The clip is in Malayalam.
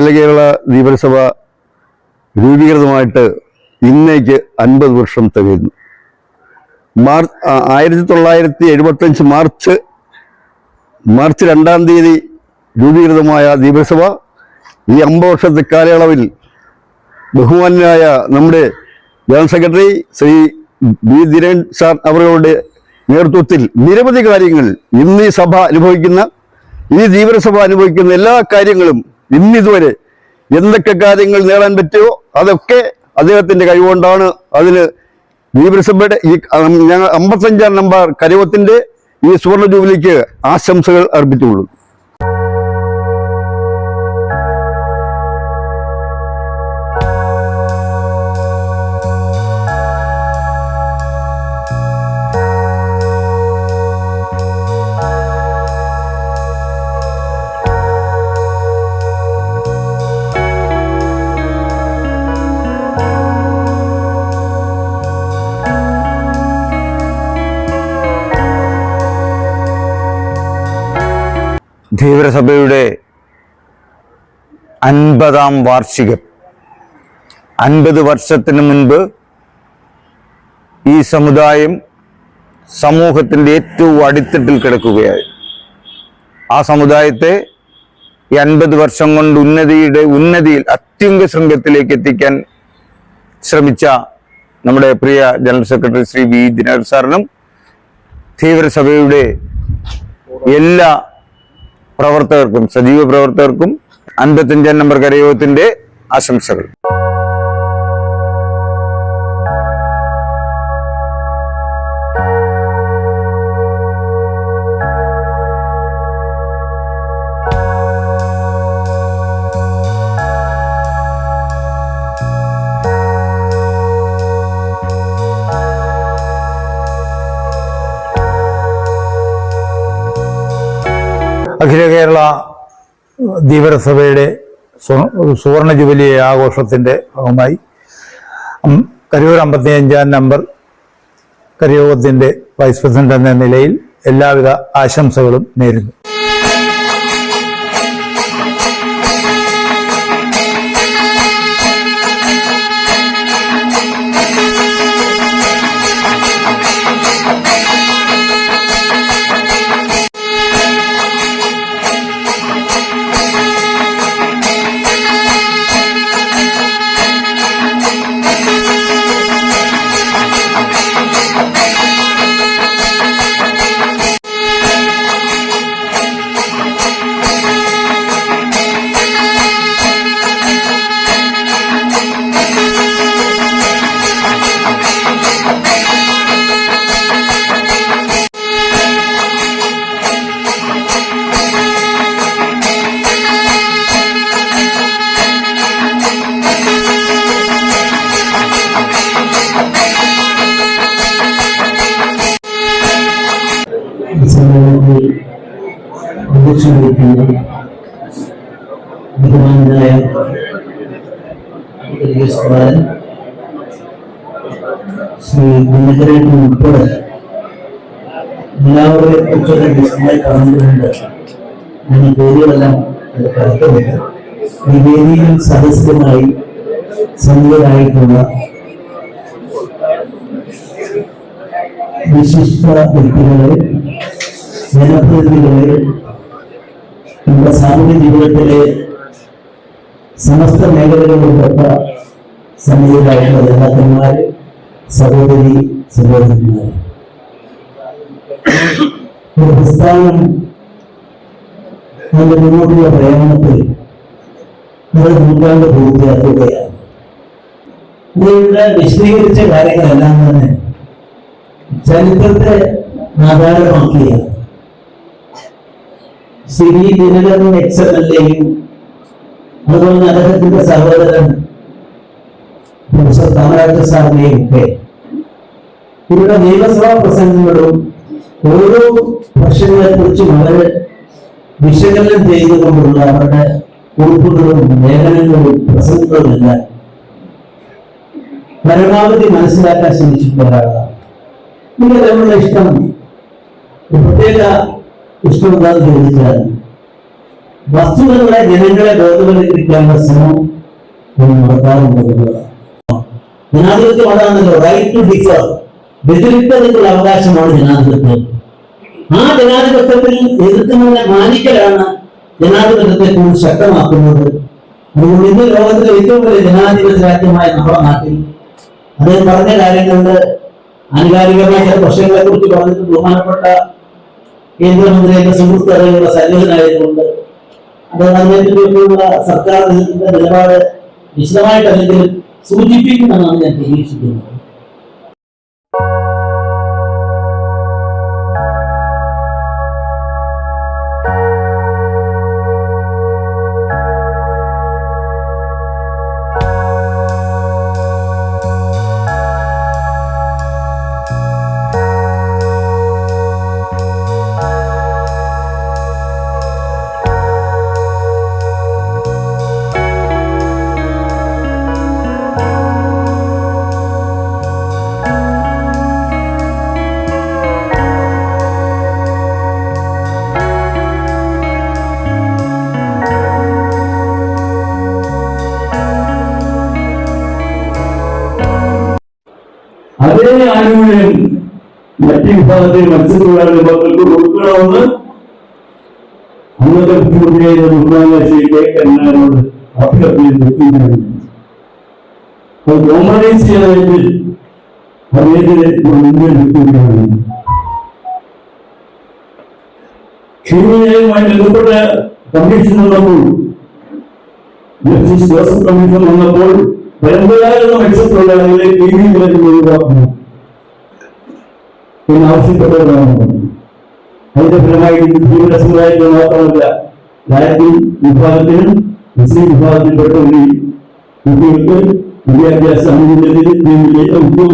അഖില കേരള ദീപനസഭ രൂപീകൃതമായിട്ട് ഇന്നേക്ക് അൻപത് വർഷം തികയുന്നു. മാർച്ച് ആയിരത്തി തൊള്ളായിരത്തി എഴുപത്തഞ്ച് മാർച്ച് മാർച്ച് രണ്ടാം തീയതി രൂപീകൃതമായ ദീപസഭ ഈ അമ്പത് വർഷത്തെ കാലയളവിൽ ബഹുമാനായ നമ്മുടെ general secretary Shri B Diran sir അവരുടെ നേതൃത്വത്തിൽ നിരവധി കാര്യങ്ങൾ ഇന്ന് ഈ സഭ അനുഭവിക്കുന്ന ഈ ദീപനസഭ അനുഭവിക്കുന്ന എല്ലാ കാര്യങ്ങളും ഇന്നിതുവരെ എന്തൊക്കെ കാര്യങ്ങൾ നേടാൻ പറ്റുമോ അതൊക്കെ അദ്ദേഹത്തിന്റെ കഴിവുകൊണ്ടാണ് അതിന് ദീപസഭയുടെ ഈ ഞങ്ങൾ അമ്പത്തഞ്ചാം നമ്പർ കരവത്തിന്റെ ഈ സുവർണ ജൂബിലിക്ക് ആശംസകൾ അർപ്പിച്ചുകൊള്ളു ധീവരസഭയുടെ അൻപതാം വാർഷികം. അൻപത് വർഷത്തിന് മുൻപ് ഈ സമുദായം സമൂഹത്തിന്റെ ഏറ്റവും അടിത്തട്ടിൽ കിടക്കുകയായി. ആ സമുദായത്തെ ഈ അൻപത് വർഷം കൊണ്ട് ഉന്നതിയുടെ ഉന്നതിയിൽ അത്യുംഗ ശൃംഗത്തിലേക്ക് എത്തിക്കാൻ ശ്രമിച്ച നമ്മുടെ പ്രിയ general secretary Shri V Dinakar സാറിനും തീവ്രസഭയുടെ എല്ലാ പ്രവർത്തകർക്കും സജീവ പ്രവർത്തകർക്കും അൻപത്തിയഞ്ചാം നമ്പർ കരയോഗത്തിന്റെ ആശംസകൾ. അഖില കേരള ധീവരസഭയുടെ സ്വ- സുവർണ ജൂബിലി ആഘോഷത്തിന്റെ ഭാഗമായി. കരൂർ അമ്പത്തിയഞ്ചാം നമ്പർ കരയോഗത്തിന്റെ വൈസ് പ്രസിഡന്റ് എന്ന നിലയിൽ എല്ലാവിധ ആശംസകളും നേരുന്നു. എല്ലാവരെയും കുറിച്ചുള്ള ഡിസ്പ്ലേ ഈ സദസ്യമായി സന്നിധരായിട്ടുള്ള വിശിഷ്ട വ്യക്തികളെ ജനപ്രതിനിധികളെ നമ്മുടെ സാമൂഹ്യ ജീവിതത്തിലെ സമസ്ത മേഖലകളിൽപ്പെട്ട സന്നിഹിതരായിട്ടുള്ള നേതാക്കന്മാര് സഹോദരി സഹോദരന്മാര് ഒരു പ്രസ്ഥാനം അതിന്റെ മുന്നോട്ടുള്ള പ്രയാണത്തിൽ ഒരു നൂറ്റാണ്ട് പൂർത്തിയാക്കുകയാണ്. ഇവിടെ വിശദീകരിച്ച കാര്യങ്ങളെല്ലാം തന്നെ ചരിത്രത്തെ ആധാരമാക്കിയ Shri Dinakaran ex M L എയും അതുപോലെ അദ്ദേഹത്തിന്റെ സഹോദരൻ പ്രൊഫസർ കാമരാജ സാറിനെയും ഒക്കെ ഇവരുടെ നിയമസഭാ പ്രസംഗങ്ങളും ഓരോ പ്രശ്നങ്ങളെ കുറിച്ച് വളരെ വിശകലനം ചെയ്തുകൊണ്ടുള്ള അവരുടെ കുറിപ്പുകളും ലേഖനങ്ങളും പ്രസംഗങ്ങളും എല്ലാം പരമാവധി മനസ്സിലാക്കാൻ ശ്രമിച്ചിട്ടുള്ള ഒരാളാണ്. ഇങ്ങനെ നമ്മളുടെ ഇഷ്ടം പ്രത്യേക ഇഷ്ടം എന്താണെന്ന് ചോദിച്ചാൽ വസ്തുക്കളുടെ ജനങ്ങളെ ബോധവൽക്കരിക്കാനുള്ള ശ്രമം നടത്താറുണ്ട് ജനാധിപത്യം അതാണല്ലോ റൈറ്റ് ടു ഡിഫർ വ്യതിരിക്തതയ്ക്കുള്ള അവകാശമാണ് ജനാധിപത്യം. ആ ജനാധിപത്യത്തിൽ എതിർക്കുന്നവരെ മാനിക്കലാണ് ജനാധിപത്യത്തെ കൂടുതൽ ശക്തമാക്കുന്നത്. അതുകൊണ്ട് ഇന്ന് ലോകത്തിലെ ഏറ്റവും വലിയ ജനാധിപത്യ രാജ്യമായ നമ്മുടെ നാട്ടിൽ അദ്ദേഹം പറഞ്ഞ കാര്യങ്ങളുടെ ആനുകാലികമായ ചില പ്രശ്നങ്ങളെ കുറിച്ച് പറഞ്ഞിട്ട് ബഹുമാനപ്പെട്ട കേന്ദ്രമന്ത്രി എന്റെ സുഹൃത്ത് അറിയുള്ള സന്നിഹിതനായതുകൊണ്ട് അത് അതിനെപ്പറ്റിയുള്ള സർക്കാർ ഇതിന്റെ നിലപാട് വിശദമായിട്ട് അല്ലെങ്കിൽ സൂചിപ്പിക്കുമെന്നാണ് ഞാൻ പ്രതീക്ഷിക്കുന്നത്. അതേ ആനുകൂല്യം മറ്റു വിഭാഗത്തിൽ മത്സ്യത്തൊഴിലാളി വിഭാഗങ്ങൾക്ക് കൊടുക്കണമെന്ന് അന്നത്തെ മുഖ്യമന്ത്രിയായ ബഹുമാന ശ്രീ കെ കരുണാകരനോട് അഭ്യർത്ഥിച്ചിട്ടുണ്ട് അത് കോംപ്രമൈസ് ചെയ്യാനായിട്ട് അദ്ദേഹത്തിന് മുന്നിൽ നിൽക്കുകയാണ്. ക്ഷീണിയായുമായി ബന്ധപ്പെട്ട കമ്മീഷൻ വന്നപ്പോൾ ജസ്റ്റിസ് ജോസഫ് കമ്മീഷൻ വന്നപ്പോൾ പരമ്പരാഗത മത്സ്യത്തൊഴിലാളികളെ ഒഴിവാക്കുന്നു എന്ന് ആവശ്യപ്പെട്ടവരാണ്. അതിന്റെ ഫലമായി ജീവിത സമുദായത്തിൽ മാത്രമല്ല രാജ്യം വിഭാഗത്തിനും മുസ്ലിം വിഭാഗത്തിൽപ്പെട്ട ഒരു കുട്ടികൾക്ക് വിദ്യാഭ്യാസ ആനുകൂല്യത്തിൽ ഉദ്യോഗ